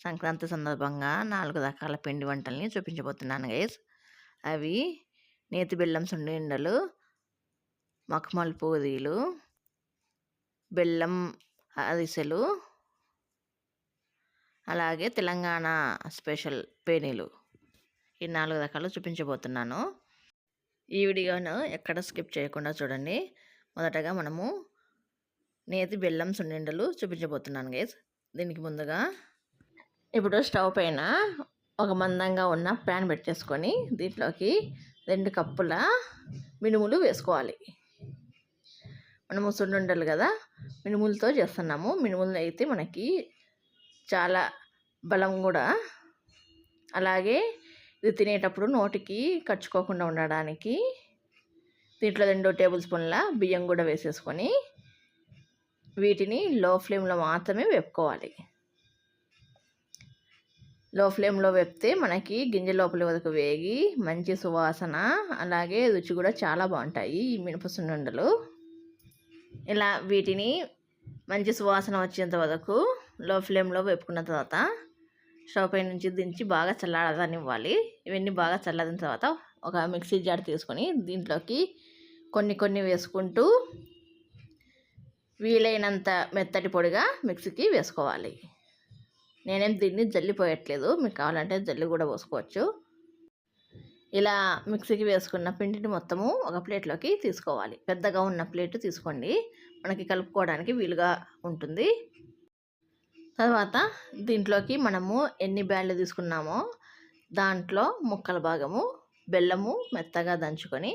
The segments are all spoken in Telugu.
సంక్రాంతి సందర్భంగా నాలుగు రకాల పిండి వంటల్ని చూపించబోతున్నాను గైస్. అవి నేతి బెల్లం సుండిండలు మఖమల్ పూరీలు బెల్లం అరిసెలు అలాగే తెలంగాణ స్పెషల్ పేనీలు. ఈ నాలుగు రకాలు చూపించబోతున్నాను. ఈ వీడియోను ఎక్కడ స్కిప్ చేయకుండా చూడండి. మొదటగా మనము నేతి బెల్లం సున్నిండలు చూపించబోతున్నాను గైస్. దీనికి ముందుగా ఇప్పుడు స్టవ్ పైన ఒక మందంగా ఉన్న ప్యాన్ పెట్టేసుకొని దీంట్లోకి రెండు కప్పుల మినుములు వేసుకోవాలి. మనము సున్నుండలు కదా మినుములతో చేస్తున్నాము. మినుములు అయితే మనకి చాలా బలం కూడా. అలాగే ఇది తినేటప్పుడు నోటికి కచ్చుకోకుండా ఉండడానికి దీంట్లో రెండు టేబుల్ స్పూన్ల బియ్యం కూడా వేసేసుకొని వీటిని లో ఫ్లేమ్లో మాత్రమే వేపుకోవాలి. లో ఫ్లేమ్లో వేపితే మనకి గింజ లోపలి వరకు వేగి మంచి సువాసన అలాగే రుచి కూడా చాలా బాగుంటాయి ఈ మినప సున్నుండలు ఇలా వీటిని మంచి సువాసన వచ్చేంత వరకు లో ఫ్లేమ్లో వేపుకున్న తర్వాత స్టవ్ పై నుంచి దించి బాగా చల్లారనివ్వాలి. ఇవన్నీ బాగా చల్లారిన తర్వాత ఒక మిక్సీ జార్ తీసుకొని దీంట్లోకి కొన్ని కొన్ని వేసుకుంటూ వీలైనంత మెత్తటి పొడిగా మిక్సీకి వేసుకోవాలి. నేనేం దీన్ని జల్లిపోయట్లేదు మీకు కావాలంటే జల్లి కూడా పోసుకోవచ్చు. ఇలా మిక్సీకి వేసుకున్న పిండిని మొత్తము ఒక ప్లేట్లోకి తీసుకోవాలి. పెద్దగా ఉన్న ప్లేట్ తీసుకోండి. మనకి కలుపుకోవడానికి వీలుగా ఉంటుంది. తర్వాత దీంట్లోకి మనము ఎన్ని బ్యాళ్ళు తీసుకున్నామో దాంట్లో ముక్కల భాగము బెల్లము మెత్తగా దంచుకొని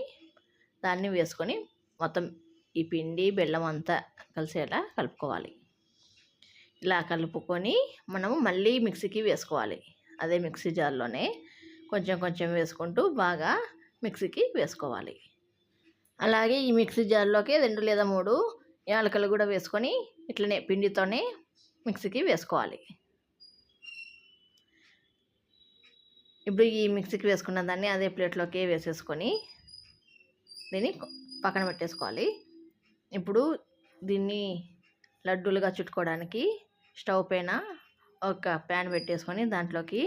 దాన్ని వేసుకొని మొత్తం ఈ పిండి బెల్లం అంతా కలిసేలా కలుపుకోవాలి. ఇలా కలుపుకొని మనము మళ్ళీ మిక్సీకి వేసుకోవాలి. అదే మిక్సీ జార్లోనే కొంచెం కొంచెం వేసుకుంటూ బాగా మిక్సీకి వేసుకోవాలి. అలాగే ఈ మిక్సీ జార్లోకి రెండు లేదా మూడు యాలకలు కూడా వేసుకొని ఇట్లనే పిండితోనే మిక్సీకి వేసుకోవాలి. ఇప్పుడు ఈ మిక్సీకి వేసుకున్న దాన్ని అదే ప్లేట్లోకి వేసేసుకొని దీన్ని పక్కన పెట్టేసుకోవాలి. ఇప్పుడు దీన్ని లడ్డూలుగా చుట్టుకోవడానికి స్టవ్ పైన ఒక ప్యాన్ పెట్టేసుకొని దాంట్లోకి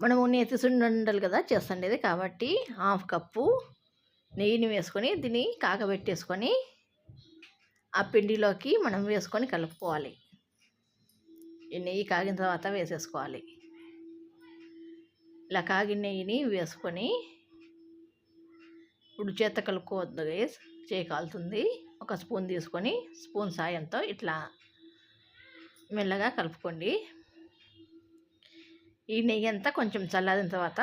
మనము నేతి సుండలు కదా చేస్తుండేది. కాబట్టి హాఫ్ కప్పు నెయ్యిని వేసుకొని దీన్ని కాకబెట్టేసుకొని ఆ పిండిలోకి మనం వేసుకొని కలుపుకోవాలి. ఈ నెయ్యి కాగిన తర్వాత వేసేసుకోవాలి. ఇలా కాగిన నెయ్యిని వేసుకొని ఇప్పుడు చేత కలుపుకోవద్దు గేస్ చేయి కాలుతుంది. ఒక స్పూన్ తీసుకొని స్పూన్ సాయంతో ఇట్లా మెల్లగా కలుపుకోండి. ఈ నెయ్యి అంతా కొంచెం చల్లారిన తర్వాత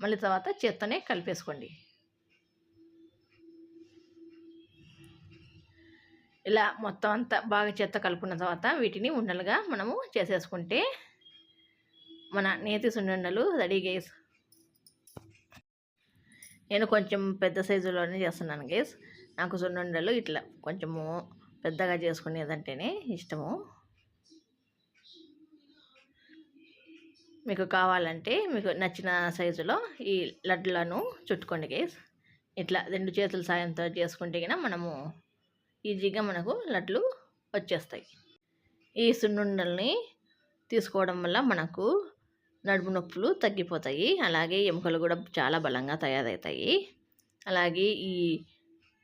మళ్ళీ తర్వాత చేత్తోనే కలిపేసుకోండి. ఇలా మొత్తం అంతా బాగా చేత్త కలుపుకున్న తర్వాత వీటిని ఉండలుగా మనము చేసేసుకుంటే మన నేతి సున్నుండలు రెడీ గేస్. నేను కొంచెం పెద్ద సైజులోనే చేస్తున్నాను గేస్. నాకు సున్నుండలు ఇట్లా కొంచెము పెద్దగా చేసుకునేదంటేనే ఇష్టము. మీకు కావాలంటే మీకు నచ్చిన సైజులో ఈ లడ్లను చుట్టుకోండి గేస్ ఇట్లా రెండు చేతుల సాయంతో చేసుకుంటే కన్నా మనము ఈజీగా మనకు లడ్లు వచ్చేస్తాయి. ఈ సున్నుండల్ని తీసుకోవడం వల్ల మనకు నడుము నొప్పులు తగ్గిపోతాయి. అలాగే ఎముకలు కూడా చాలా బలంగా తయారవుతాయి. అలాగే ఈ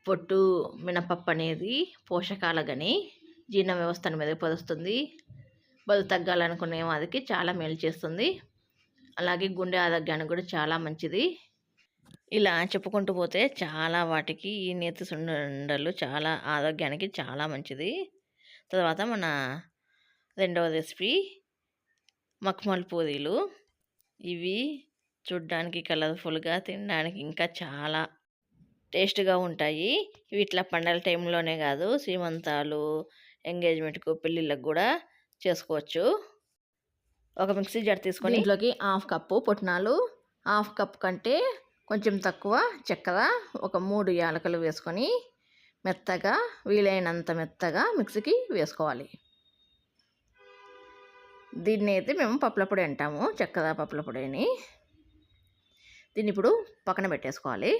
పొట్టు మినపప్పు అనేది పోషకాలు గని జీర్ణ వ్యవస్థను మెరుగుపరుస్తుంది. బరువు తగ్గాలనుకునే వారికి చాలా మేలు చేస్తుంది. అలాగే గుండె ఆరోగ్యానికి కూడా చాలా మంచిది. ఇలా చెప్పుకుంటూ పోతే చాలా వాటికి ఈ నేతి సుండలు చాలా ఆరోగ్యానికి చాలా మంచిది. తర్వాత మన రెండవ రెసిపీ మక్మల్ పూరీలు. ఇవి చూడ్డానికి కలర్ఫుల్గా తినడానికి ఇంకా చాలా టేస్ట్గా ఉంటాయి. ఇవి ఇట్లా పండగల టైంలోనే కాదు శ్రీమంతాలు ఎంగేజ్మెంట్కు పెళ్ళిళ్ళకు కూడా చేసుకోవచ్చు. ఒక మిక్సీ జర్ తీసుకొని ఇంట్లోకి హాఫ్ కప్పు పుట్నాలు హాఫ్ కప్ కంటే కొంచెం తక్కువ చక్కెర ఒక మూడు యాలకలు వేసుకొని మెత్తగా వీలైనంత మెత్తగా మిక్సీకి వేసుకోవాలి. దీన్ని అయితే మేము పప్పులపొడి అంటాము చక్కెర పప్పులపొడిని దీన్ని ఇప్పుడు పక్కన పెట్టేసుకోవాలి.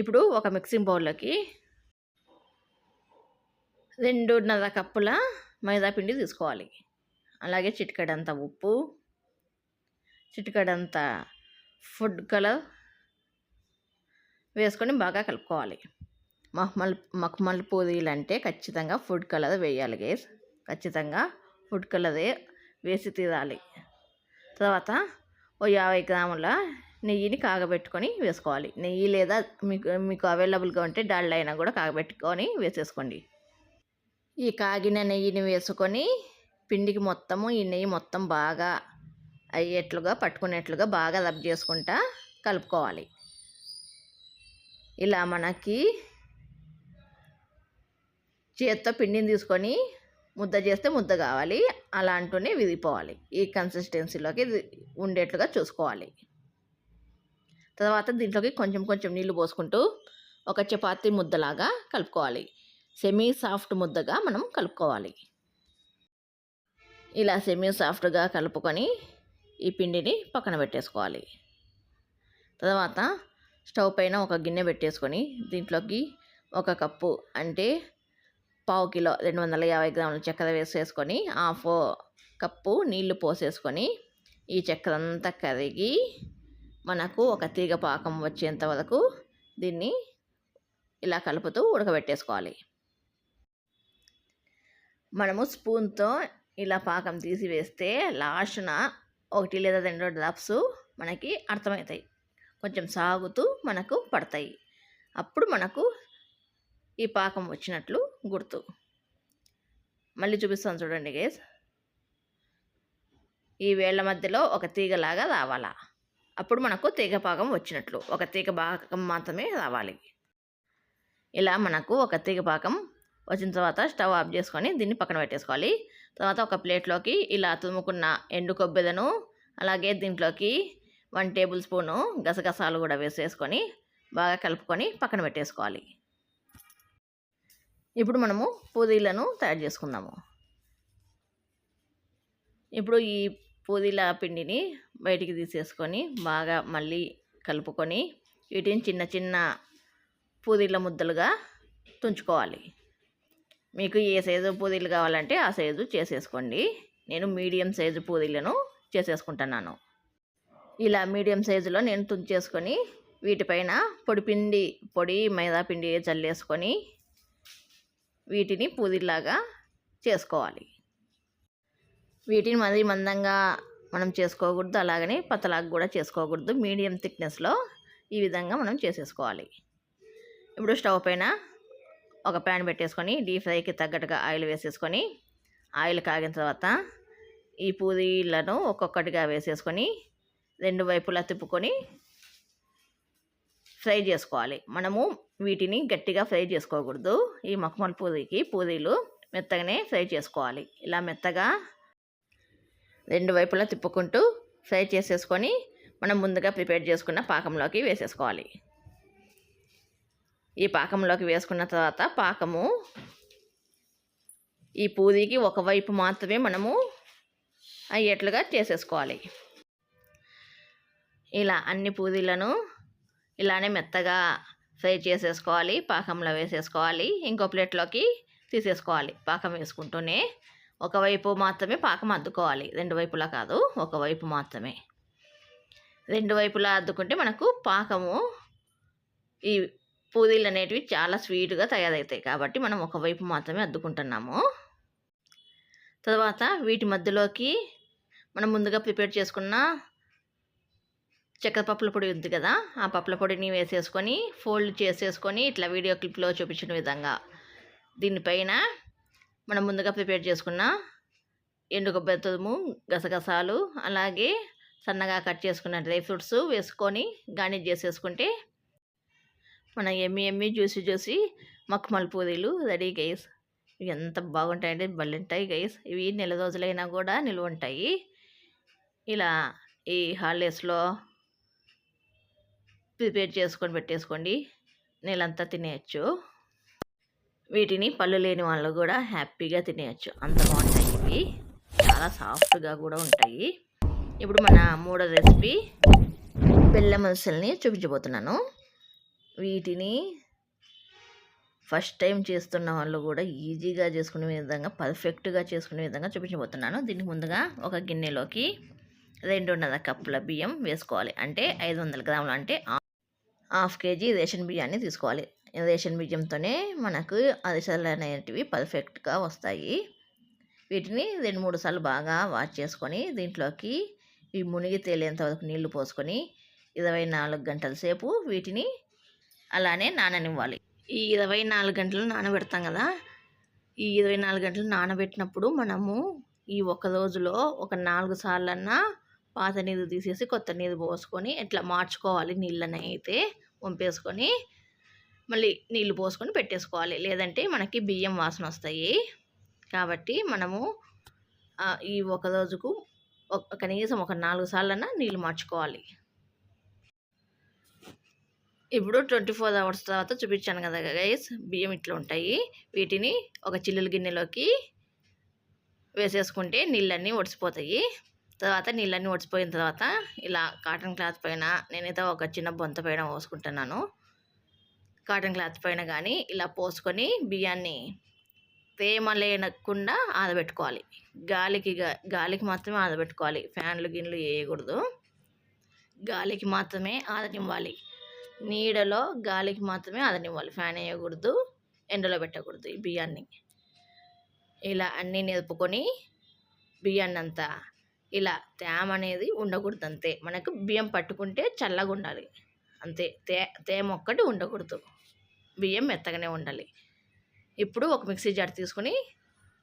ఇప్పుడు ఒక మిక్సింగ్ బౌల్లోకి రెండున్నర కప్పుల మైదా పిండి తీసుకోవాలి. అలాగే చిటికడంత ఉప్పు చిటికడంత ఫుడ్ కలర్ వేసుకొని బాగా కలుపుకోవాలి. మహ్మల్ మఖమల్ పూరీలు అంటే ఖచ్చితంగా ఫుడ్ కలర్ వేయాలి గేస్. ఖచ్చితంగా ఫుడ్ కలరే వేసి తీరాలి. తర్వాత ఓ యాభై గ్రాముల నెయ్యిని కాగబెట్టుకొని వేసుకోవాలి. నెయ్యి లేదా మీకు మీకు అవైలబుల్గా ఉంటే డాల్డా అయినా కూడా కాగబెట్టుకొని వేసేసుకోండి. ఈ కాగిన నెయ్యిని వేసుకొని పిండికి మొత్తము ఈ నెయ్యి మొత్తం బాగా అయ్యేట్లుగా పట్టుకునేట్లుగా బాగా రబ్ చేసుకుంటా కలుపుకోవాలి. ఇలా మనకి చేత్తో పిండిని తీసుకొని ముద్ద చేస్తే ముద్ద కావాలి. అలా అంటూనే విరిగిపోవాలి. ఈ కన్సిస్టెన్సీలోకి ఉండేట్లుగా చూసుకోవాలి. తర్వాత దీంట్లోకి కొంచెం కొంచెం నీళ్ళు పోసుకుంటూ ఒక చపాతి ముద్దలాగా కలుపుకోవాలి. సెమీ సాఫ్ట్ ముద్దగా మనం కలుపుకోవాలి. ఇలా సెమీ సాఫ్ట్గా కలుపుకొని ఈ పిండిని పక్కన పెట్టేసుకోవాలి. తర్వాత స్టవ్ పైన ఒక గిన్నె పెట్టేసుకొని దీంట్లోకి ఒక కప్పు అంటే పావు కిలో రెండు వందల యాభై గ్రాముల చక్కెర వేసేసుకొని హాఫ్ కప్పు నీళ్ళు పోసేసుకొని ఈ చక్కెర అంతా కరిగి మనకు ఒక తీగ పాకం వచ్చేంత వరకు దీన్ని ఇలా కలుపుతూ ఉడకబెట్టేసుకోవాలి. మనము స్పూన్తో ఇలా పాకం తీసి వేస్తే లాస్ట్న ఒకటి లేదా రెండు డ్రాప్స్ మనకి అర్థమవుతాయి. కొంచెం సాగుతూ మనకు పడతాయి. అప్పుడు మనకు ఈ పాకం వచ్చినట్లు గుర్తు. మళ్ళీ చూపిస్తాను చూడండి గేస్ ఈ వేళ్ళ మధ్యలో ఒక తీగలాగా రావాలా? అప్పుడు మనకు తీగ పాకం వచ్చినట్లు. ఒక తీగ పాకం మాత్రమే రావాలి. ఇలా మనకు ఒక తీగ పాకం వచ్చిన తర్వాత స్టవ్ ఆఫ్ చేసుకొని దీన్ని పక్కన పెట్టేసుకోవాలి. తర్వాత ఒక ప్లేట్లోకి ఇలా తుమ్ముకున్న ఎండు కొబ్బెదను అలాగే దీంట్లోకి వన్ టేబుల్ స్పూను గసగసాలు కూడా వేసేసుకొని బాగా కలుపుకొని పక్కన పెట్టేసుకోవాలి. ఇప్పుడు మనము పూదీలను తయారు చేసుకుందాము. ఇప్పుడు ఈ పూదీల పిండిని బయటికి తీసేసుకొని బాగా మళ్ళీ కలుపుకొని వీటిని చిన్న చిన్న పూదీల ముద్దలుగా తుంచుకోవాలి. మీకు ఏ సైజు పూదీలు కావాలంటే ఆ సైజు చేసేసుకోండి. నేను మీడియం సైజు పూదీలను చేసేసుకుంటున్నాను. ఇలా మీడియం సైజులో నేను తుంచేసుకొని వీటిపైన పొడిపిండి పొడి మైదా పిండి చల్లేసుకొని వీటిని పూదిలాగా చేసుకోవాలి. వీటిని మరీ మందంగా మనం చేసుకోకూడదు అలాగని పతలాగా కూడా చేసుకోకూడదు. మీడియం థిక్నెస్లో ఈ విధంగా మనం చేసేసుకోవాలి. ఇప్పుడు స్టవ్ పైన ఒక ప్యాన్ పెట్టేసుకొని డీప్ ఫ్రైకి తగ్గట్టుగా ఆయిల్ వేసేసుకొని ఆయిల్ కాగిన తర్వాత ఈ పూరీలను ఒక్కొక్కటిగా వేసేసుకొని రెండు వైపులా తిప్పుకొని ఫ్రై చేసుకోవాలి. మనము వీటిని గట్టిగా ఫ్రై చేసుకోకూడదు. ఈ మఖమల్ పూరీకి పూరీలు మెత్తగానే ఫ్రై చేసుకోవాలి. ఇలా మెత్తగా రెండు వైపులా తిప్పుకుంటూ ఫ్రై చేసేసుకొని మనం ముందుగా ప్రిపేర్ చేసుకున్న పాకంలోకి వేసేసుకోవాలి. ఈ పాకంలోకి వేసుకున్న తర్వాత పాకము ఈ పూరీకి ఒకవైపు మాత్రమే మనము అయ్యేట్లుగా చేసేసుకోవాలి. ఇలా అన్ని పూరీలను ఇలానే మెత్తగా ఫ్రై చేసేసుకోవాలి పాకంలో వేసేసుకోవాలి ఇంకో ప్లేట్లోకి తీసేసుకోవాలి. పాకం వేసుకుంటూనే ఒకవైపు మాత్రమే పాకం అద్దుకోవాలి. రెండు వైపులా కాదు ఒకవైపు మాత్రమే. రెండు వైపులా అద్దుకుంటే మనకు పాకము ఈ పూరీలు అనేటివి చాలా స్వీట్గా తయారవుతాయి కాబట్టి మనం ఒకవైపు మాత్రమే అద్దుకుంటున్నాము. తర్వాత వీటి మధ్యలోకి మనం ముందుగా ప్రిపేర్ చేసుకున్న చక్కెర పప్పుల పొడి ఉంది కదా ఆ పప్పుల పొడిని వేసేసుకొని ఫోల్డ్ చేసేసుకొని ఇట్లా వీడియో క్లిప్లో చూపించిన విధంగా దీనిపైన మనం ముందుగా ప్రిపేర్ చేసుకున్న ఎండు కొబ్బరి తురుము గసగసాలు అలాగే సన్నగా కట్ చేసుకున్న డ్రై ఫ్రూట్స్ వేసుకొని గార్నిష్ చేసేసుకుంటే మన ఎమ్మి ఎమ్మి జ్యూసి జ్యూసి మక్మల్ పూరీలు రెడీ గైస్. ఇవి ఎంత బాగుంటాయంటే ఉంటాయి గైస్. ఇవి నెల రోజులైనా కూడా నిల్వ ఉంటాయి. ఇలా ఈ హాలిడేస్లో ప్రిపేర్ చేసుకొని పెట్టేసుకోండి. నెలంతా తినేయచ్చు. వీటిని పళ్ళు లేని వాళ్ళు కూడా హ్యాపీగా తినేయచ్చు. అంత బాగుంటాయి ఇవి. చాలా సాఫ్ట్గా కూడా ఉంటాయి. ఇప్పుడు మన మూడో రెసిపీ బెల్లం ముసల్ని చూపించబోతున్నాను. వీటిని ఫస్ట్ టైం చేస్తున్న వాళ్ళు కూడా ఈజీగా చేసుకునే విధంగా పర్ఫెక్ట్గా చేసుకునే విధంగా చూపించబోతున్నాను. దీనికి ముందుగా ఒక గిన్నెలోకి రెండున్నర కప్పుల బియ్యం వేసుకోవాలి. అంటే ఐదు వందల గ్రాములు అంటే హాఫ్ కేజీ రేషన్ బియ్యాన్ని తీసుకోవాలి. రేషన్ బియ్యంతోనే మనకు అరిసెలు అనేటివి పర్ఫెక్ట్గా వస్తాయి. వీటిని రెండు మూడు సార్లు బాగా వాష్ చేసుకొని దీంట్లోకి ఈ మునిగి తేలేంత వరకు నీళ్ళు పోసుకొని ఇరవై నాలుగు గంటల సేపు వీటిని అలానే నాననివ్వాలి. ఈ ఇరవై నాలుగు గంటలు నానబెడతాం కదా ఈ ఇరవై నాలుగు గంటలు నానబెట్టినప్పుడు మనము ఈ ఒక రోజులో ఒక నాలుగు సార్లన్నా పాత నీరు తీసేసి కొత్త నీరు పోసుకొని ఇట్లా మార్చుకోవాలి నీళ్ళని అయితే వంపేసుకొని మళ్ళీ నీళ్ళు పోసుకొని పెట్టేసుకోవాలి. లేదంటే మనకి బియ్యం వాసన వస్తాయి. కాబట్టి మనము ఈ ఒక రోజుకు కనీసం ఒక నాలుగు సార్లన్నా నీళ్ళు మార్చుకోవాలి. ఇప్పుడు ట్వంటీ ఫోర్ అవర్స్ తర్వాత చూపించాను కదా గైస్ బియ్యం ఇట్లా ఉంటాయి. వీటిని ఒక చిల్లుల గిన్నెలోకి వేసేసుకుంటే నీళ్ళన్నీ ఒడిసిపోతాయి. తర్వాత నీళ్ళన్నీ ఒడిసిపోయిన తర్వాత ఇలా కాటన్ క్లాత్ పైన నేనైతే ఒక చిన్న బొంత పైన పోసుకుంటున్నాను. కాటన్ క్లాత్ పైన కానీ ఇలా పోసుకొని బియ్యాన్ని తేమ లేనకుండా ఆదబెట్టుకోవాలి గాలికి గాలికి మాత్రమే ఆదబెట్టుకోవాలి ఫ్యాన్లు గిన్నెలు వేయకూడదు. గాలికి మాత్రమే ఆదనివ్వాలి నీడలో గాలికి మాత్రమే అదనివ్వాలి. ఫ్యాన్ వేయకూడదు ఎండలో పెట్టకూడదు ఈ బియ్యాన్ని. ఇలా అన్నీ నిలుపుకొని బియ్యాన్ని అంతా ఇలా తేమ అనేది ఉండకూడదు అంతే మనకు బియ్యం పట్టుకుంటే చల్లగా ఉండాలి అంతే. తే తేమ ఒక్కటి ఉండకూడదు. బియ్యం మెత్తగానే ఉండాలి. ఇప్పుడు ఒక మిక్సీ జార్ తీసుకొని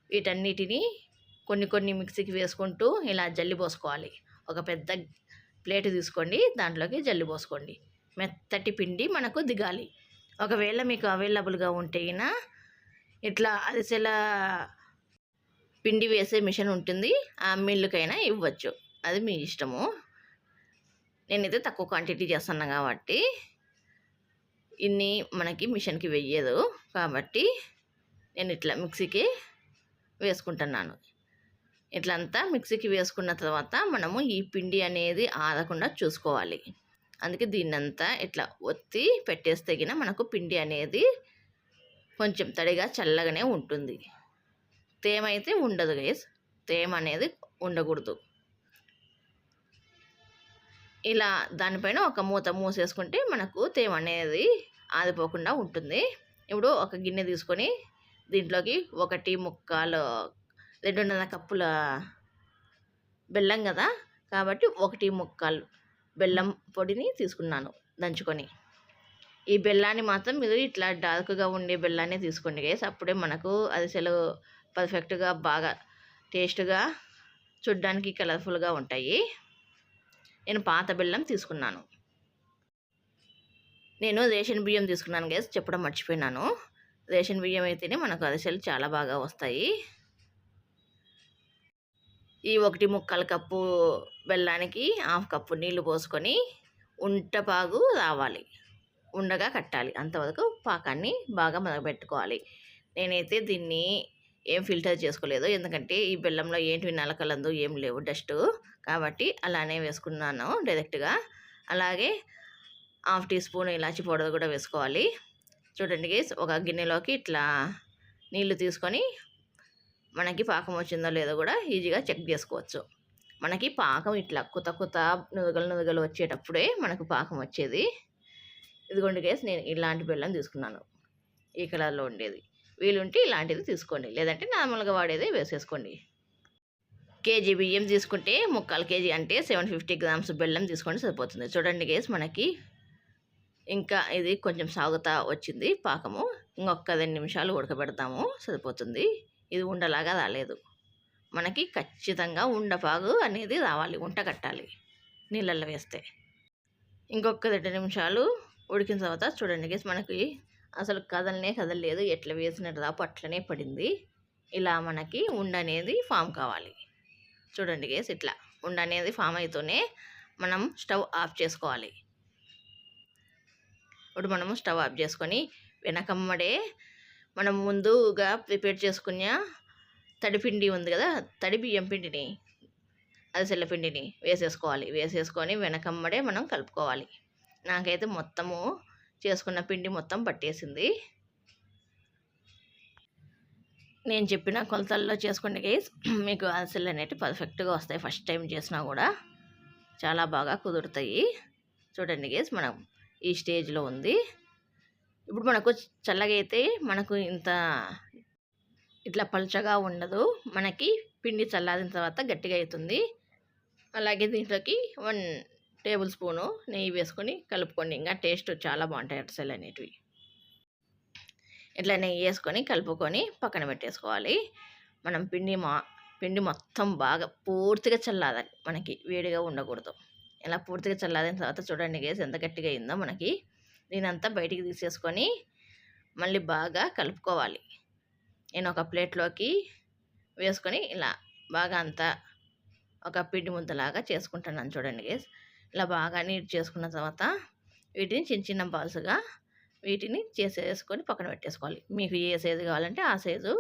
వీటన్నిటిని కొన్ని కొన్ని మిక్సీకి వేసుకుంటూ ఇలా జల్లి పోసుకోవాలి. ఒక పెద్ద ప్లేట్ తీసుకోండి దాంట్లోకి జల్లి పోసుకోండి. మెత్తటి పిండి మనకు దిగాలి. ఒకవేళ మీకు అవైలబుల్గా ఉంటేనా ఇట్లా అరిసెల పిండి వేసే మిషన్ ఉంటుంది. ఆ మిల్లుకైనా ఇవ్వచ్చు. అది మీ ఇష్టము. నేనైతే తక్కువ క్వాంటిటీ చేస్తున్నా కాబట్టి ఇన్ని మనకి మిషన్కి వెయ్యదు. కాబట్టి నేను ఇట్లా మిక్సీకి వేసుకుంటున్నాను. ఇట్లంతా మిక్సీకి వేసుకున్న తర్వాత మనము ఈ పిండి అనేది ఆడకుండా చూసుకోవాలి. అందుకే దీన్నంతా ఇట్లా ఒత్తి పెట్టేస్తే మనకు పిండి అనేది కొంచెం తడిగా చల్లగానే ఉంటుంది. తేమ అయితే ఉండదు గైస్ తేమ అనేది ఉండకూడదు. ఇలా దానిపైన ఒక మూత మూసేసుకుంటే మనకు తేమ అనేది ఆదిపోకుండా ఉంటుంది. ఇప్పుడు ఒక గిన్నె తీసుకొని దీంట్లోకి ఒకటి ముక్కలు రెండున్నర కప్పుల బెల్లం కదా? కాబట్టి ఒకటి ముక్కలు బెల్లం పొడిని తీసుకున్నాను దంచుకొని. ఈ బెల్లాన్ని మాత్రం మీరు ఇట్లా డార్క్గా ఉండే బెల్లాన్ని తీసుకోండి గేస్ అప్పుడే మనకు అరిసెలు పర్ఫెక్ట్గా బాగా టేస్ట్గా చూడ్డానికి కలర్ఫుల్గా ఉంటాయి. నేను పాత బెల్లం తీసుకున్నాను. నేను రేషన్ బియ్యం తీసుకున్నాను గేస్ చెప్పడం మర్చిపోయినాను. రేషన్ బియ్యం అయితేనే మనకు అరిసెలు చాలా బాగా వస్తాయి. ఈ ఒకటి ముక్కల కప్పు బెల్లానికి హాఫ్ కప్పు నీళ్ళు పోసుకొని ఉంటపాగు రావాలి. ఉండగా కట్టాలి. అంతవరకు పాకాన్ని బాగా మరగబెట్టుకోవాలి. నేనైతే దీన్ని ఏం ఫిల్టర్ చేసుకోలేదు. ఎందుకంటే ఈ బెల్లంలో ఏంటి నలకలందు ఏం లేవు డస్ట్ కాబట్టి అలానే వేసుకున్నాను డైరెక్ట్గా. అలాగే హాఫ్ టీ స్పూన్ ఇలాచి పౌడర్ కూడా వేసుకోవాలి. చూడండి గేస్ ఒక గిన్నెలోకి ఇట్లా నీళ్ళు తీసుకొని మనకి పాకం వచ్చిందో లేదో కూడా ఈజీగా చెక్ చేసుకోవచ్చు. మనకి పాకం ఇట్లా కొత్త కొత్త నుదగలు నుదగలు వచ్చేటప్పుడే మనకు పాకం వచ్చేది. ఇదిగోండి కేసు నేను ఇలాంటి బెల్లం తీసుకున్నాను. ఈ కలర్లో ఉండేది. వీలుంటే ఇలాంటిది తీసుకోండి. లేదంటే నార్మల్గా వాడేది వేసేసుకోండి. కేజీ బియ్యం తీసుకుంటే ముక్కాలు కేజీ అంటే సెవెన్ ఫిఫ్టీ గ్రామ్స్ బెల్లం తీసుకుంటే సరిపోతుంది. చూడండి కేస్ మనకి ఇంకా ఇది కొంచెం సాగుతా వచ్చింది పాకము. ఇంకొక రెండు నిమిషాలు ఉడకబెడతాము సరిపోతుంది. ఇది ఉండలాగా రాలేదు. మనకి ఖచ్చితంగా ఉండపాగు అనేది రావాలి ఉంట కట్టాలి నీళ్ళల్లో వేస్తే. ఇంకొక రెండు నిమిషాలు ఉడికిన తర్వాత చూడండి గేస్ మనకి అసలు కదలనే కదలలేదు ఎట్లా వేసిన దాపు అట్లనే పడింది. ఇలా మనకి ఉండ అనేది ఫామ్ కావాలి. చూడండి గేస్ ఇట్లా ఉండ అనేది ఫామ్ అయితేనే మనం స్టవ్ ఆఫ్ చేసుకోవాలి. ఇప్పుడు మనము స్టవ్ ఆఫ్ చేసుకొని వెనకమ్మడే మనం ముందుగా ప్రిపేర్ చేసుకున్న తడిపిండి ఉంది కదా తడి బియ్యం పిండిని అరిసెల పిండిని వేసేసుకోవాలి. వేసేసుకొని వెనకమ్మడే మనం కలుపుకోవాలి. నాకైతే మొత్తము చేసుకున్న పిండి మొత్తం పట్టేసింది. నేను చెప్పిన కొలతల్లో చేసుకోండి గైస్ మీకు అరిసెలు అనేవి పర్ఫెక్ట్గా వస్తాయి. ఫస్ట్ టైం చేసినా కూడా చాలా బాగా కుదురుతాయి. చూడండి గైస్ మనం ఈ స్టేజ్లో ఉంది. ఇప్పుడు మనకు చల్లగా అయితే మనకు ఇంత ఇట్లా పలుచగా ఉండదు. మనకి పిండి చల్లారిన తర్వాత గట్టిగా అవుతుంది అలాగే దీంట్లోకి వన్ టేబుల్ స్పూను నెయ్యి వేసుకొని కలుపుకోండి. ఇంకా టేస్ట్ చాలా బాగుంటాయి అరిసెలు అనేటివి. ఇట్లా నెయ్యి వేసుకొని కలుపుకొని పక్కన పెట్టేసుకోవాలి. మనం పిండి మా పిండి మొత్తం బాగా పూర్తిగా చల్లాదాలి మనకి వేడిగా ఉండకూడదు. ఇలా పూర్తిగా చల్లారిన తర్వాత చూడండి గేసి ఎంత గట్టిగా అయిందో మనకి. దీనంతా బయటికి తీసేసుకొని మళ్ళీ బాగా కలుపుకోవాలి. నేను ఒక ప్లేట్లోకి వేసుకొని ఇలా బాగా అంతా ఒక పిండి ముద్దలాగా చేసుకుంటున్నాను చూడండి గేస్ ఇలా బాగా నీట్ చేసుకున్న తర్వాత వీటిని చిన్న చిన్న బాల్స్గా వీటిని చేసేసుకొని పక్కన పెట్టేసుకోవాలి. మీకు ఏ సైజు కావాలంటే ఆ సైజు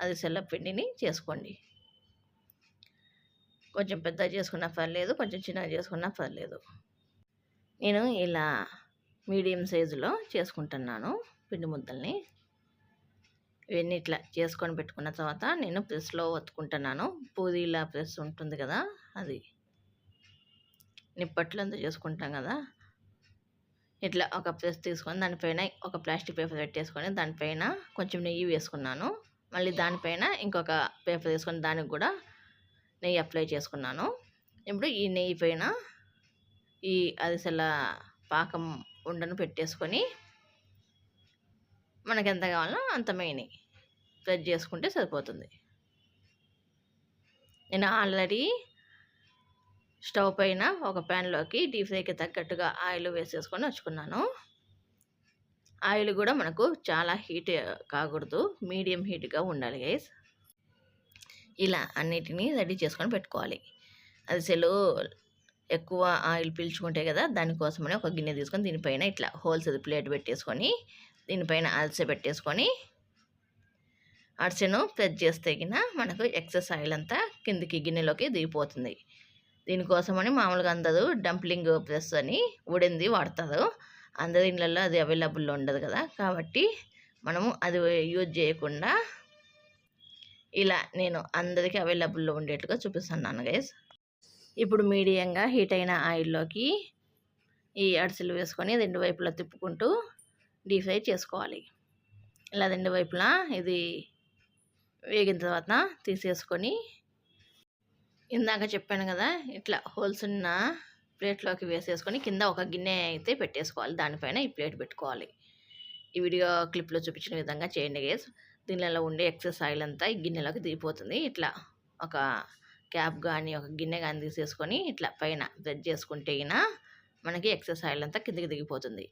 అది సెల్ల పిండిని చేసుకోండి. కొంచెం పెద్ద చేసుకున్నా పర్లేదు కొంచెం చిన్నగా చేసుకున్నా పర్లేదు. నేను ఇలా మీడియం సైజులో చేసుకుంటున్నాను పిండి ముద్దల్ని. ఇవన్నీ ఇట్లా చేసుకొని పెట్టుకున్న తర్వాత నేను ప్రెస్లో వత్తుకుంటున్నాను పూదీలా ప్రెస్ ఉంటుంది కదా అది. నిప్పట్లంతా చేసుకుంటాం కదా. ఇట్లా ఒక ప్రెస్ తీసుకొని దానిపైన ఒక ప్లాస్టిక్ పేపర్ పెట్టేసుకొని దానిపైన కొంచెం నెయ్యి వేసుకున్నాను. మళ్ళీ దానిపైన ఇంకొక పేపర్ తీసుకొని దానికి కూడా నెయ్యి అప్లై చేసుకున్నాను. ఇప్పుడు ఈ నెయ్యి పైన ఈ అరిసెల పాకం ఉండను పెట్టేసుకొని మనకు ఎంత కావాలో అంత మెయిన్. ప్రెస్ చేసుకుంటే సరిపోతుంది. నేను ఆల్రెడీ స్టవ్ పైన ఒక ప్యాన్లోకి డీప్ ఫ్రైకి తగ్గట్టుగా ఆయిల్ వేసేసుకొని వచ్చుకున్నాను. ఆయిల్ కూడా మనకు చాలా హీట్ కాకూడదు. మీడియం హీట్గా ఉండాలి గైస్. ఇలా అన్నిటినీ రెడీ చేసుకొని పెట్టుకోవాలి. అసలు ఎక్కువ ఆయిల్ పీల్చుకుంటే కదా దానికోసమని ఒక గిన్నె తీసుకొని దీనిపైన ఇట్లా హోల్సేల్ ప్లేట్ పెట్టేసుకొని దీనిపైన అలసె పెట్టేసుకొని అరిసెను ప్రెస్ చేస్తే గిన మనకు ఎక్సెస్ ఆయిల్ అంతా కిందికి గిన్నెలోకి దిగిపోతుంది. దీనికోసమని మామూలుగా అందరూ డంప్లింగ్ ప్రెస్ అని ఉడింది వాడతారు. అందరి ఇళ్ళల్లో అది అవైలబుల్లో ఉండదు కదా కాబట్టి మనము అది యూజ్ చేయకుండా ఇలా నేను అందరికీ అవైలబుల్లో ఉండేట్టుగా చూపిస్తున్నాను గైస్ ఇప్పుడు మీడియంగా హీట్ అయిన ఆయిల్లోకి ఈ అడిసెలు వేసుకొని రెండు వైపులా తిప్పుకుంటూ డీప్ ఫ్రై చేసుకోవాలి. ఇలా రెండు వైపులా ఇది వేగిన తర్వాత తీసేసుకొని ఇందాక చెప్పాను కదా ఇట్లా హోల్స్ ఉన్న ప్లేట్లోకి వేసేసుకొని కింద ఒక గిన్నె అయితే పెట్టేసుకోవాలి. దానిపైన ఈ ప్లేట్ పెట్టుకోవాలి. ఈ వీడియో క్లిప్లో చూపించిన విధంగా చేయండి గేస్ దీనిలో ఉండే ఎక్సెస్ ఆయిల్ అంతా ఈ గిన్నెలోకి దిగిపోతుంది. ఇట్లా ఒక క్యాప్ కానీ ఒక గిన్నె కానీ తీసేసుకొని ఇట్లా పైన బ్రెడ్ చేసుకుంటే అయినా మనకి ఎక్సెస్ ఆయిల్ అంతా కిందకి దిగిపోతుంది.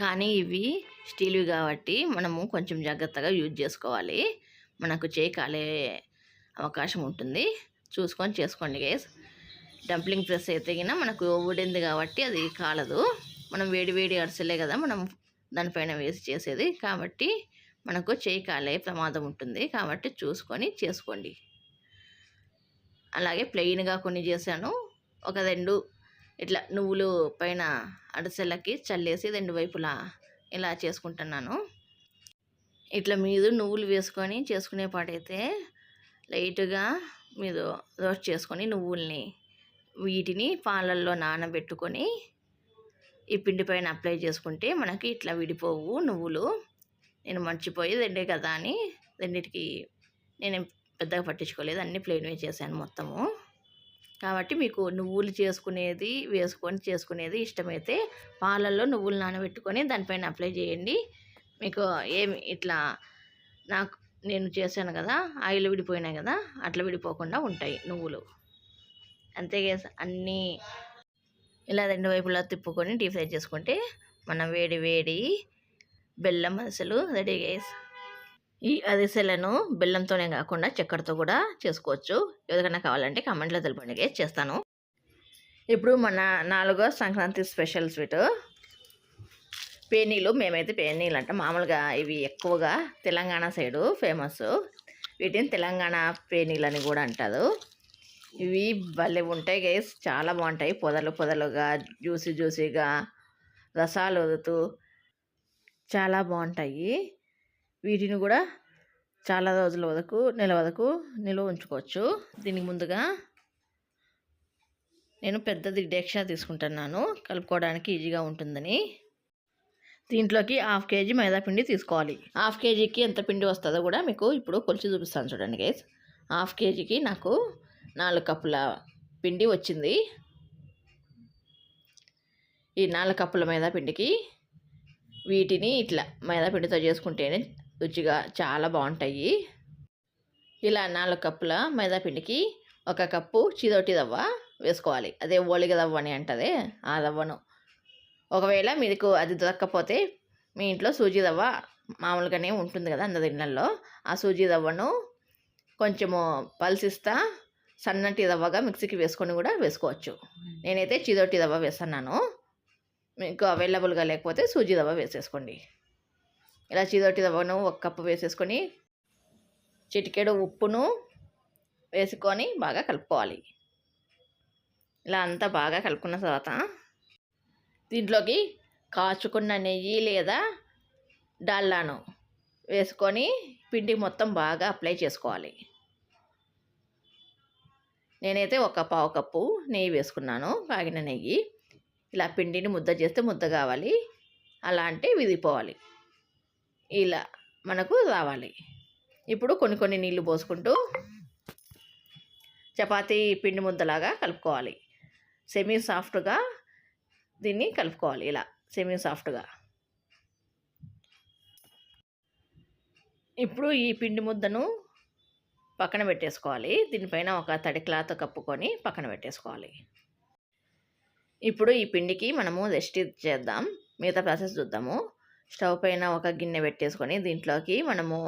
కానీ ఇవి స్టీల్వి కాబట్టి మనము కొంచెం జాగ్రత్తగా యూజ్ చేసుకోవాలి. మనకు చేయి కాలే అవకాశం ఉంటుంది. చూసుకొని చేసుకోండి గేస్. డంప్లింగ్ ప్రెస్ అయితే మనకు ఊడింది కాబట్టి అది కాలదు. మనం వేడి వేడి అరిసెలే కదా మనం దానిపైన వేసి చేసేది. కాబట్టి మనకు చేయి కాలే ప్రమాదం ఉంటుంది. కాబట్టి చూసుకొని చేసుకోండి. అలాగే ప్లెయిన్గా కొన్ని చేశాను. ఒక రెండు ఇట్లా నువ్వులు పైన అడిసెలకి చల్లేసి రెండు వైపులా ఇలా చేసుకుంటున్నాను. ఇట్లా మీద నువ్వులు వేసుకొని చేసుకునే పాటైతే లైట్గా మీరు రోస్ట్ చేసుకొని నువ్వుల్ని వీటిని పాలల్లో నానబెట్టుకొని ఈ పిండి పైన అప్లై చేసుకుంటే మనకి ఇట్లా విడిపోవు నువ్వులు. నేను మర్చిపోయి రెండే కదా అని రెండిటికి నేను పెద్దగా పట్టించుకోలేదు. అన్ని ప్లెయిన్వే చేశాను మొత్తము. కాబట్టి మీకు నువ్వులు చేసుకునేది వేసుకొని చేసుకునేది ఇష్టమైతే పాలల్లో నువ్వులు నానబెట్టుకొని దానిపైన అప్లై చేయండి. మీకు ఏమి ఇట్లా నాకు నేను చేశాను కదా ఆయిల్ విడిపోయినాయి కదా అట్లా విడిపోకుండా ఉంటాయి నువ్వులు. అంతే అన్నీ ఇలా రెండు వైపులా తిప్పుకొని డీప్ ఫ్రై చేసుకుంటే మనం వేడి వేడి బెల్లం అసలు రెడీ గేస్. ఈ అరిసెలను బెల్లంతోనే కాకుండా చక్కెరతో కూడా చేసుకోవచ్చు. ఎవరికైనా కావాలంటే కామెంట్లో తెలిపండి చేస్తాను. ఇప్పుడు మన నాలుగో సంక్రాంతి స్పెషల్ స్వీట్. పేనీలు మేమైతే పేనీలు అంటే. మామూలుగా ఇవి ఎక్కువగా తెలంగాణ సైడు ఫేమస్ వీటిని తెలంగాణ పేనీలు అని కూడా అంటారు. ఇవి భలే ఉంటాయి గైస్ చాలా బాగుంటాయి. పొదలు పొదలుగా జ్యూసీ జ్యూసీగా రసాలు వదుతూ చాలా బాగుంటాయి. వీటిని కూడా చాలా రోజుల వరకు నెల వరకు నిల్వ ఉంచుకోవచ్చు. దీనికి ముందుగా నేను పెద్దది డేక్షా తీసుకుంటున్నాను. కలుపుకోవడానికి ఈజీగా ఉంటుందని. దీంట్లోకి హాఫ్ కేజీ మైదాపిండి తీసుకోవాలి. హాఫ్ కేజీకి ఎంత పిండి వస్తుందో కూడా మీకు ఇప్పుడు కొలిచి చూపిస్తాను చూడండి గైస్ హాఫ్ కేజీకి నాకు నాలుగు కప్పుల పిండి వచ్చింది. ఈ నాలుగు కప్పుల మైదా పిండికి వీటిని ఇట్లా మైదా పిండితో చేసుకుంటేనే రుచిగా చాలా బాగుంటాయి. ఇలా నాలుగు కప్పుల మైదాపిండికి ఒక కప్పు చిదోటి రవ్వ వేసుకోవాలి. అదే ఓలిగ రవ్వ అని అంటదే ఆ రవ్వను. ఒకవేళ మీకు అది దొరక్కపోతే మీ ఇంట్లో సూజీ రవ్వ మామూలుగానే ఉంటుంది కదా అందరి ఇళ్ళల్లో ఆ సూజీ రవ్వను కొంచెము పల్సిస్తా సన్నటి రవ్వగా మిక్సీకి వేసుకొని కూడా వేసుకోవచ్చు. నేనైతే చిదోటి రవ్వ వేస్తున్నాను. మీకు అవైలబుల్గా లేకపోతే సూజీ రవ్వ వేసేసుకోండి. ఇలా చీదోటి రవ్వను ఒక కప్పు వేసేసుకొని చిటికెడు ఉప్పును వేసుకొని బాగా కలుపుకోవాలి. ఇలా అంతా బాగా కలుపుకున్న తర్వాత దీంట్లోకి కాచుకున్న నెయ్యి లేదా డాల్లాను వేసుకొని పిండి మొత్తం బాగా అప్లై చేసుకోవాలి. నేనైతే ఒక పావు కప్పు నెయ్యి వేసుకున్నాను కాగిన నెయ్యి. ఇలా పిండిని ముద్ద చేస్తే ముద్ద కావాలి. అలా అంటే విదిపోవాలి ఇలా మనకు రావాలి. ఇప్పుడు కొన్ని కొన్ని నీళ్ళు పోసుకుంటూ చపాతీ పిండి ముద్దలాగా కలుపుకోవాలి. సెమీ సాఫ్ట్గా దీన్ని కలుపుకోవాలి ఇలా సెమీ సాఫ్ట్గా. ఇప్పుడు ఈ పిండి ముద్దను పక్కన పెట్టేసుకోవాలి. దీనిపైన ఒక తడి క్లాత్ కప్పుకొని పక్కన పెట్టేసుకోవాలి. ఇప్పుడు ఈ పిండికి మనము రెస్ట్ చేద్దాం. మిగతా ప్రాసెస్ చూద్దాము. స్టవ్ పైన ఒక గిన్నె పెట్టేసుకొని దీంట్లోకి మనము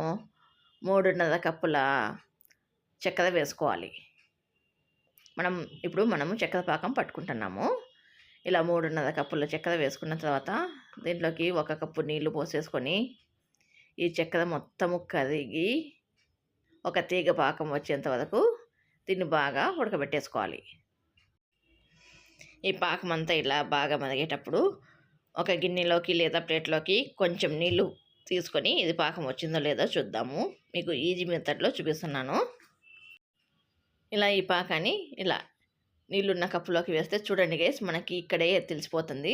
మూడున్నర కప్పుల చక్కెర వేసుకోవాలి. మనం ఇప్పుడు మనము చక్కెర పాకం పట్టుకుంటున్నాము. ఇలా మూడున్నర కప్పుల చక్కెర వేసుకున్న తర్వాత దీంట్లోకి ఒక కప్పు నీళ్ళు పోసేసుకొని ఈ చక్కెర మొత్తము కరిగి ఒక తీగ పాకం వచ్చేంత వరకు దీన్ని బాగా ఉడకబెట్టేసుకోవాలి. ఈ పాకం అంతా ఇలా బాగా మరిగేటప్పుడు ఒక గిన్నెలోకి లేదా ప్లేట్లోకి కొంచెం నీళ్ళు తీసుకొని ఇది పాకం వచ్చిందో లేదో చూద్దాము. మీకు ఈజీ మెథడ్లో చూపిస్తున్నాను. ఇలా ఈ పాకాన్ని ఇలా నీళ్ళున్న కప్పులోకి వేస్తే చూడండి గైస్ మనకి ఇక్కడే తెలిసిపోతుంది.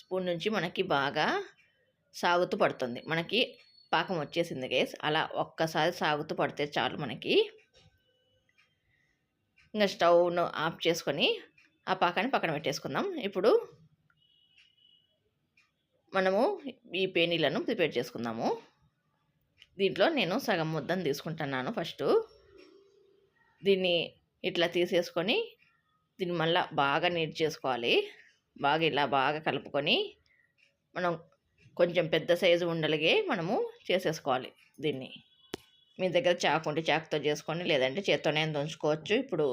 స్పూన్ నుంచి మనకి బాగా సాగుతూ పడుతుంది. మనకి పాకం వచ్చేసింది గైస్ అలా ఒక్కసారి సాగుతూ పడితే చాలు మనకి. ఇంకా స్టవ్ను ఆఫ్ చేసుకొని ఆ పాకాన్ని పక్కన పెట్టేసుకుందాం. ఇప్పుడు మనము ఈ పేనీలను ప్రిపేర్ చేసుకుందాము. దీంట్లో నేను సగం ముద్దను తీసుకుంటున్నాను ఫస్ట్. దీన్ని ఇట్లా తీసేసుకొని దీన్ని మళ్ళీ బాగా నీట్ చేసుకోవాలి. బాగా ఇలా బాగా కలుపుకొని మనం కొంచెం పెద్ద సైజు ఉండలిగే మనము చేసేసుకోవాలి దీన్ని. మీ దగ్గర చాకు ఉంటే చాకుతో చేసుకొని లేదంటే చేత్తోనే దంచుకోవచ్చు ఇప్పుడు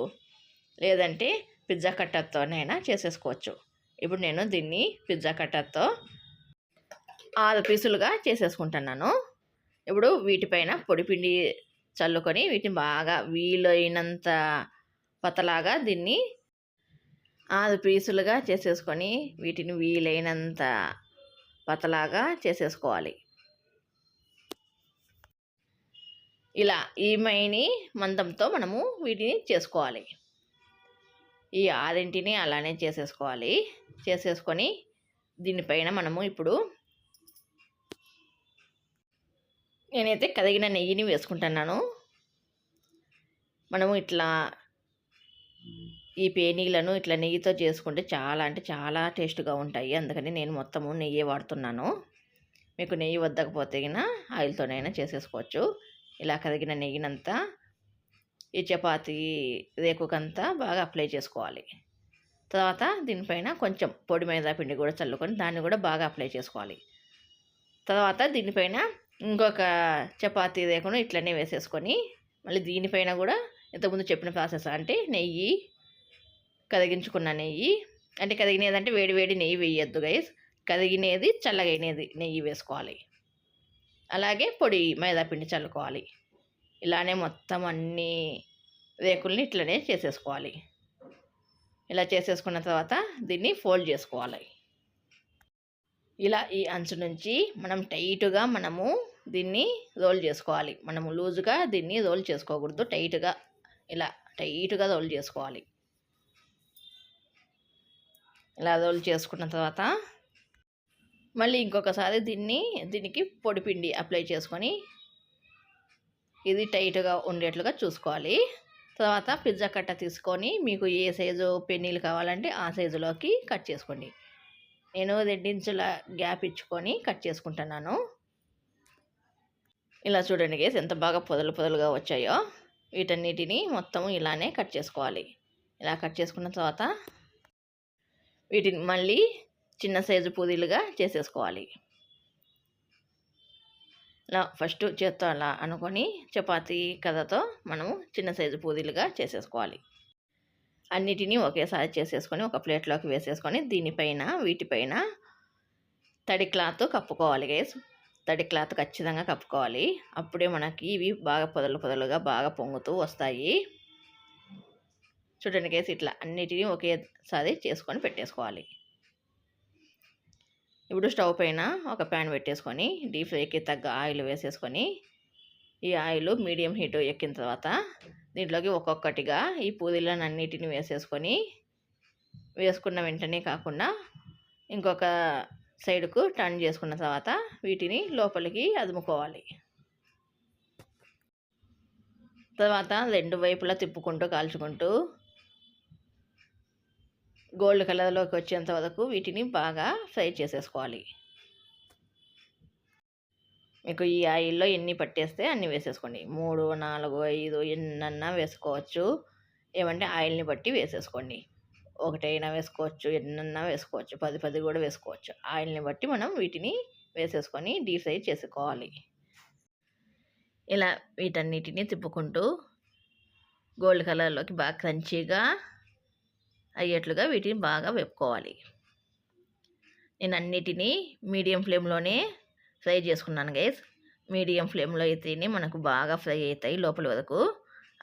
లేదంటే పిజ్జా కట్టర్తోనైనా చేసేసుకోవచ్చు. ఇప్పుడు నేను దీన్ని పిజ్జా కట్టర్తో ఆరు పీసులుగా చేసేసుకుంటున్నాను. ఇప్పుడు వీటిపైన పొడిపిండి చల్లుకొని వీటిని బాగా వీలైనంత పతలాగా దీన్ని ఆరు పీసులుగా చేసేసుకొని వీటిని వీలైనంత పతలాగా చేసేసుకోవాలి. ఇలా ఈ మైని మందంతో మనము వీటిని చేసుకోవాలి. ఈ ఆరింటిని అలానే చేసేసుకోవాలి. చేసేసుకొని దీనిపైన మనము ఇప్పుడు నేనైతే కదిగిన నెయ్యిని వేసుకుంటున్నాను. మనము ఇట్లా ఈ పేనీలను ఇట్లా నెయ్యితో చేసుకుంటే చాలా అంటే చాలా టేస్ట్గా ఉంటాయి. అందుకని నేను మొత్తము నెయ్యి వాడుతున్నాను. మీకు నెయ్యి వద్దకపోతే ఆయిల్తోనైనా చేసేసుకోవచ్చు. ఇలా కదిగిన నెయ్యినంతా ఈ చపాతి రేకుకంతా బాగా అప్లై చేసుకోవాలి. తర్వాత దీనిపైన కొంచెం పొడి మైదా పిండి కూడా చల్లుకొని దాన్ని కూడా బాగా అప్లై చేసుకోవాలి. తర్వాత దీనిపైన ఇంకొక చపాతీ రేకును ఇట్లనే వేసేసుకొని మళ్ళీ దీనిపైన కూడా ఇంతకుముందు చెప్పిన ప్రాసెస్ అంటే నెయ్యి కదిగించుకున్న నెయ్యి. అంటే కదిగినది అంటే వేడి వేడి నెయ్యి వేయొద్దు గైస్ కదిగినది చల్లగైనది నెయ్యి వేసుకోవాలి. అలాగే పొడి మైదాపిండి చల్లుకోవాలి. ఇలానే మొత్తం అన్ని రేకుల్ని ఇట్లనే చేసేసుకోవాలి. ఇలా చేసేసుకున్న తర్వాత దీన్ని ఫోల్డ్ చేసుకోవాలి. ఇలా ఈ అంచు నుంచి మనం టైట్గా మనము దీన్ని రోల్ చేసుకోవాలి. మనము లూజుగా దీన్ని రోల్ చేసుకోకూడదు. టైట్గా ఇలా టైట్గా రోల్ చేసుకోవాలి. ఇలా రోల్ చేసుకున్న తర్వాత మళ్ళీ ఇంకొకసారి దీన్ని దీనికి పొడిపిండి అప్లై చేసుకొని ఇది టైట్గా ఉండేట్లుగా చూసుకోవాలి. తర్వాత పిజ్జా కట్ట తీసుకొని మీకు ఏ సైజు పెన్నీలు కావాలంటే ఆ సైజులోకి కట్ చేసుకోండి. నేను రెండించుల గ్యాప్ ఇచ్చుకొని కట్ చేసుకుంటున్నాను. ఇలా చూడండి గేస్ ఎంత బాగా పొదలు పొదలుగా వచ్చాయో. వీటన్నిటిని మొత్తం ఇలానే కట్ చేసుకోవాలి. ఇలా కట్ చేసుకున్న తర్వాత వీటిని మళ్ళీ చిన్న సైజు పూదీలుగా చేసేసుకోవాలి. ఇలా ఫస్ట్ చేత్తో అలా అనుకొని చపాతీ కథతో మనము చిన్న సైజు పూదీలుగా చేసేసుకోవాలి. అన్నిటినీ ఒకేసారి చేసేసుకొని ఒక ప్లేట్లోకి వేసేసుకొని దీనిపైన వీటిపైన తడి క్లాత్ కప్పుకోవాలి గేస్ తడి క్లాత్ ఖచ్చితంగా కప్పుకోవాలి. అప్పుడే మనకి ఇవి బాగా పొదలు పొదలుగా బాగా పొంగుతూ వస్తాయి. చూడండి కేసి ఇట్లా అన్నిటినీ ఒకేసారి చేసుకొని పెట్టేసుకోవాలి. ఇప్పుడు స్టవ్ పైన ఒక ప్యాన్ పెట్టేసుకొని డీప్ ఫ్రైకి తగ్గ ఆయిల్ వేసేసుకొని ఈ ఆయిల్ మీడియం హీట్ ఎక్కిన తర్వాత దీంట్లోకి ఒక్కొక్కటిగా ఈ పూదీలను అన్నిటిని వేసేసుకొని వేసుకున్న వెంటనే కాకుండా ఇంకొక సైడ్కు టర్న్ చేసుకున్న తర్వాత వీటిని లోపలికి అదుముకోవాలి. తర్వాత రెండు వైపులా తిప్పుకుంటూ కాల్చుకుంటూ గోల్డ్ కలర్లోకి వచ్చేంత వరకు వీటిని బాగా ఫ్రై చేసేసుకోవాలి. మీకు ఈ ఆయిల్లో ఎన్ని పట్టేస్తే అన్ని వేసేసుకోండి. మూడు నాలుగు ఐదు ఎన్నన్నా వేసుకోవచ్చు. ఏమంటే ఆయిల్ని బట్టి వేసేసుకోండి. ఒకటైనా వేసుకోవచ్చు ఎన్నన్నా వేసుకోవచ్చు పది పది కూడా వేసుకోవచ్చు. ఆయిల్ని బట్టి మనం వీటిని వేసేసుకొని డీప్ ఫ్రై చేసుకోవాలి. ఇలా వీటన్నిటిని తిప్పుకుంటూ గోల్డ్ కలర్లోకి బాగా క్రంచీగా అయ్యేట్లుగా వీటిని బాగా వేపుకోవాలి. నేను అన్నిటినీ మీడియం ఫ్లేమ్లోనే ఫ్రై చేసుకున్నాను గైస్. మీడియం ఫ్లేమ్లో అయితేనే మనకు బాగా ఫ్రై అవుతాయి లోపల వరకు.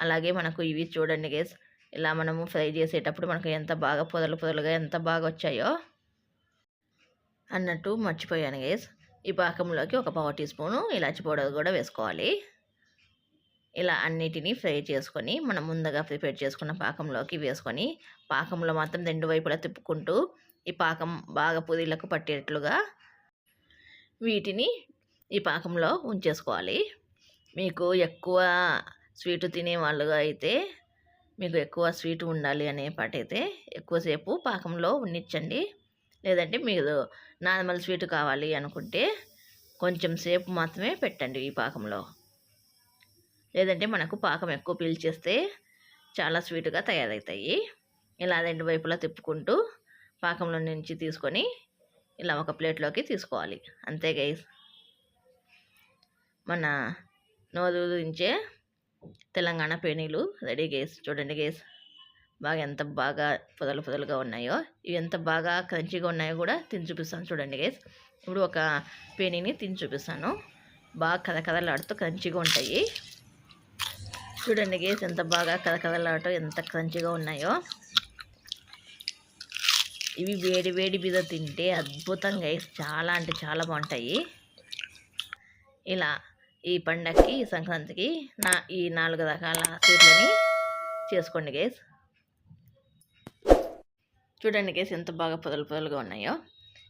అలాగే మనకు ఇవి చూడండి గైస్. ఇలా మనము ఫ్రై చేసేటప్పుడు మనకు ఎంత బాగా పొదలు పొదలుగా ఎంత బాగా వచ్చాయో అన్నట్టు మర్చిపోయాను గేస్ ఈ పాకంలోకి ఒక పావు టీ స్పూను ఇలాచి పౌడర్ కూడా వేసుకోవాలి. ఇలా అన్నిటినీ ఫ్రై చేసుకొని మనం ముందుగా ప్రిపేర్ చేసుకున్న పాకంలోకి వేసుకొని పాకంలో మాత్రం రెండు వైపులా తిప్పుకుంటూ ఈ పాకం బాగా పుదీలకు పట్టేట్లుగా వీటిని ఈ పాకంలో ఉంచేసుకోవాలి. మీకు ఎక్కువ స్వీటు తినే వాళ్ళుగా అయితే మీకు ఎక్కువ స్వీట్ ఉండాలి అనే పాటైతే ఎక్కువసేపు పాకంలో ఉన్నిచ్చండి లేదంటే మీరు నార్మల్ స్వీట్ కావాలి అనుకుంటే కొంచెం సేపు మాత్రమే పెట్టండి ఈ పాకంలో. లేదంటే మనకు పాకం ఎక్కువ పీల్చేస్తే చాలా స్వీట్గా తయారవుతాయి ఇలా రెండు వైపులా తిప్పుకుంటూ పాకంలో నుంచి తీసుకొని ఇలా ఒక ప్లేట్లోకి తీసుకోవాలి. అంతే గైస్. మన నోరు దించే తెలంగాణ పేనీలు రెడీ గేస్ చూడండి గేస్. బాగా ఎంత బాగా పొదలు పొదలుగా ఉన్నాయో ఇవి ఎంత బాగా క్రంచిగా ఉన్నాయో కూడా తిని చూపిస్తాను చూడండి గేస్. ఇప్పుడు ఒక పేనీని తిని చూపిస్తాను. బాగా కథకథలాడుతూ క్రంచిగా ఉంటాయి. చూడండి గేస్ ఎంత బాగా కథకథలాడటం ఎంత క్రంచిగా ఉన్నాయో. ఇవి వేడి వేడి మీద తింటే అద్భుతంగా చాలా అంటే చాలా బాగుంటాయి. ఇలా ఈ పండగకి సంక్రాంతికి నా ఈ నాలుగు రకాల స్వీట్లని చేసుకోండి గేస్. చూడండి గేస్ ఎంత బాగా పొదలు పొదలుగా ఉన్నాయో.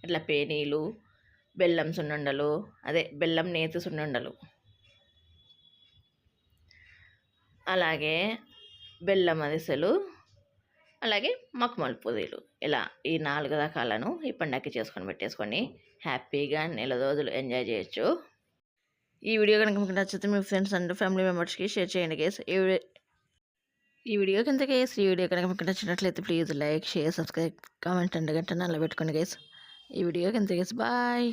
ఇట్లా పేనీలు బెల్లం సున్నుండలు అదే బెల్లం నేతి సున్నుండలు. అలాగే బెల్లం అరిసెలు అలాగే మక్కుమల్ పూరీలు ఇలా ఈ నాలుగు రకాలను ఈ పండగకి చేసుకొని పెట్టేసుకొని హ్యాపీగా నెల రోజులు ఎంజాయ్ చేయొచ్చు. ఈ వీడియో కనుక మీకు నచ్చితే మీ ఫ్రెండ్స్ అండ్ ఫ్యామిలీ మెంబర్స్కి షేర్ చేయండి గేస్ ఈ వీడియో ఈ వీడియో కింద గేస్ ఈ వీడియో కనుక మీకు నచ్చినట్లయితే please like share subscribe comment and గంట నల్ల పెట్టుకోండి గేస్ ఈ వీడియో కింద గేస్ బాయ్